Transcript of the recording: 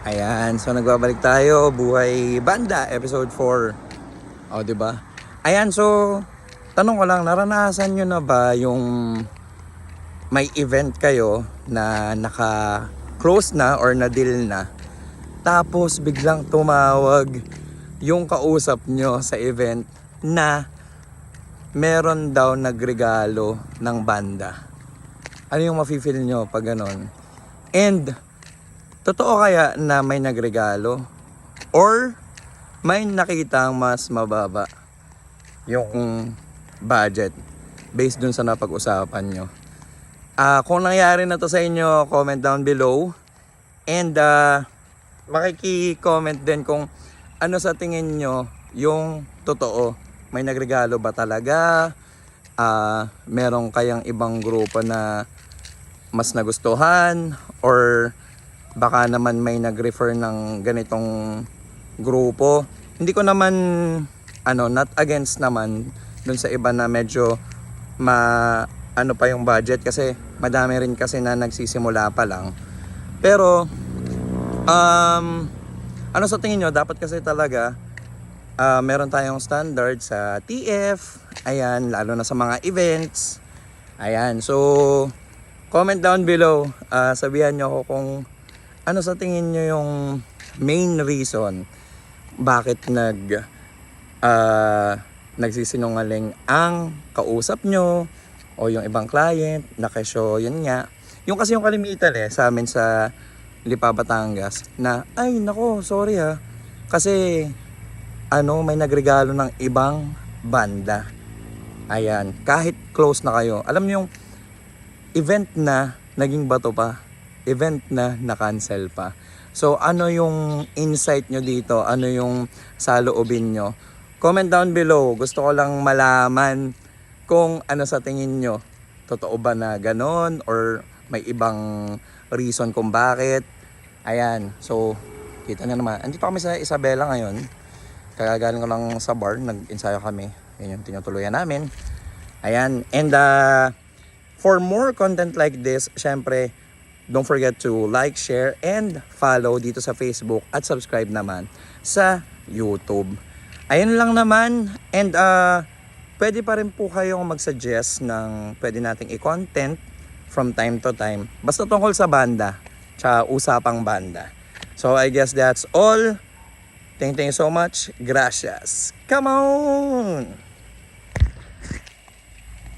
Ayan, so nagbabalik tayo, Buhay Banda, episode 4. O, di ba? Ayan, so, tanong ko lang, naranasan nyo na ba yung may event kayo na naka-close na or na-deal na, tapos biglang tumawag yung kausap nyo sa event na meron daw nagregalo ng banda. Ano yung mafe-feel nyo pag ganon? And, Totoo kaya na may nagregalo? Or may nakitang mas mababa yung budget based dun sa napag-usapan nyo? Ah, kung nangyari na to sa inyo, comment down below. And ah, makiki-comment din kung ano sa tingin nyo yung totoo. May nagregalo ba talaga? Ah, meron kayang ibang grupo na mas nagustuhan? Or baka naman may nag-refer ng ganitong grupo. Hindi ko naman ano, not against naman dun sa iba na medyo ma ano pa yung budget kasi madami rin kasi na nagsisimula pa lang. Pero um ano sa tingin nyo dapat kasi talaga ah, meron tayong standard sa TF. Ayan, lalo na sa mga events. Ayan, so comment down below. ah, sabihan nyo ako kung ano sa tingin nyo yung main reason bakit nag ah, nagsisinungaling ang kausap nyo o yung ibang client na kesyo yun nga? Yung kasi yung kalimitan eh sa amin sa Lipa Batangas na ay nako sorry ha kasi ano may nagregalo ng ibang banda. Ayan kahit close na kayo. Alam niyo yung event na naging bato pa event na na-cancel pa. So ano yung insight nyo dito? Ano yung saloobin nyo? Comment down below. Gusto ko lang malaman kung ano sa tingin nyo. Totoo ba na ganon? Or may ibang reason kung bakit? Ayan. So, kita na naman. Andito kami sa Isabela ngayon. Kagagaling ko lang sa bar. Nag-ensayo kami. Yan yung tinutuluyan namin. Ayan. And uh, for more content like this, syempre, Don't forget to like, share, and follow dito sa Facebook at subscribe naman sa YouTube. Ayun lang naman. And uh, pwede pa rin po kayong mag-suggest ng pwede nating i-content from time to time. Basta tungkol sa banda. Tsaka usapang banda. So I guess that's all. Thank you so much. Gracias. Come on!